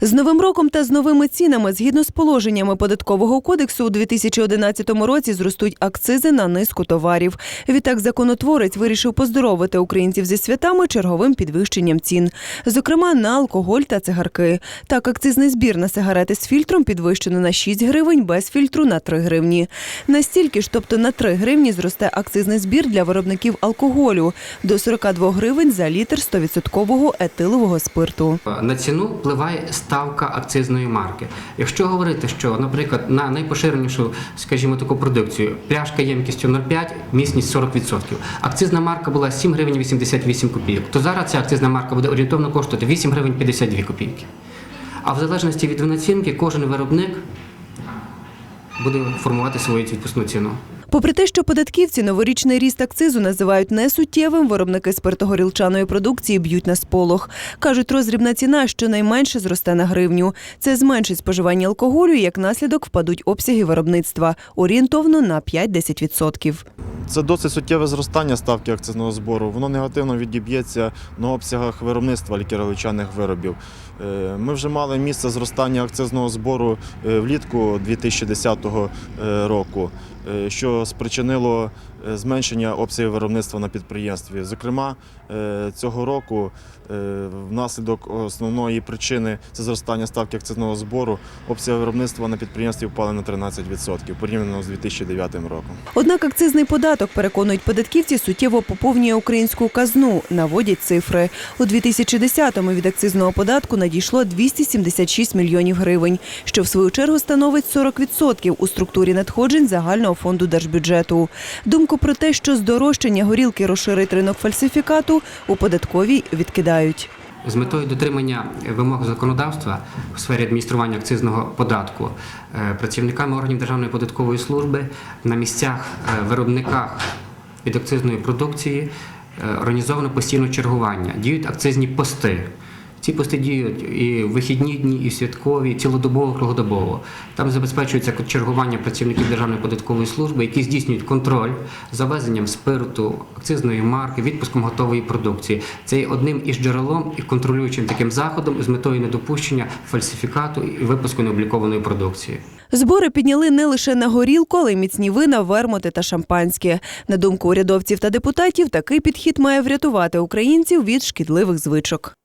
З новим роком та з новими цінами, згідно з положеннями податкового кодексу, у 2011 році зростуть акцизи на низку товарів. Відтак законотворець вирішив поздоровити українців зі святами черговим підвищенням цін, зокрема на алкоголь та цигарки. Так, акцизний збір на сигарети з фільтром підвищено на 6 гривень, без фільтру на 3 гривні. Настільки ж, тобто на 3 гривні, зросте акцизний збір для виробників алкоголю до 42 гривень за літр 100% етилового спирту. На ціну впливає ставка акцизної марки. Якщо говорити, що, наприклад, на найпоширенішу, скажімо, таку продукцію пляшка ємкістю 0,5, міцність 40%. Акцизна марка була 7 гривень 88 копійок. То зараз ця акцизна марка буде орієнтовно коштувати 8 гривень 52 копійки. А в залежності від націнки кожен виробник буде формувати свою відпускну ціну. Попри те, що податківці новорічний ріст акцизу називають несуттєвим, виробники спиртогорілчаної продукції б'ють на сполох. Кажуть, роздрібна ціна щонайменше зросте на гривню. Це зменшить споживання алкоголю і як наслідок впадуть обсяги виробництва орієнтовно на 5-10%. Це досить суттєве зростання ставки акцизного збору. Воно негативно відіб'ється на обсягах виробництва лікереличаних виробів. Е, Ми вже мали місце зростання акцизного збору е, влітку 2010 е, року, що спричинило е, зменшення обсягів виробництва на підприємстві. Зокрема, е, цього року е, внаслідок основної причини це зростання ставки акцизного збору, обсяги виробництва на підприємстві впали на 13% порівняно з 2009 роком. Однак акцизний податок, переконують податківці, суттєво поповнює українську казну, наводять цифри. У 2010-му від акцизного податку надійшло 276 мільйонів гривень, що в свою чергу становить 40% у структурі надходжень загального фонду держбюджету. Думку про те, що здорожчання горілки розширить ринок фальсифікату, у податковій відкидають. З метою дотримання вимог законодавства в сфері адміністрування акцизного податку е, працівниками органів Державної податкової служби на місцях е, виробниках від акцизної продукції е, організовано постійне чергування. Діють акцизні пости. Ці пости діють і в вихідні дні, і святкові, і цілодобово, круглодобово. Там забезпечується чергування працівників Державної податкової служби, які здійснюють контроль за ввезенням спирту, акцизної марки, відпуском готової продукції. Це є одним із джерелом і контролюючим таким заходом з метою недопущення фальсифікату і випуску необлікованої продукції. Збори підняли не лише на горілку, але й міцні вина, вермути та шампанське. На думку урядовців та депутатів, такий підхід має врятувати українців від шкідливих звичок.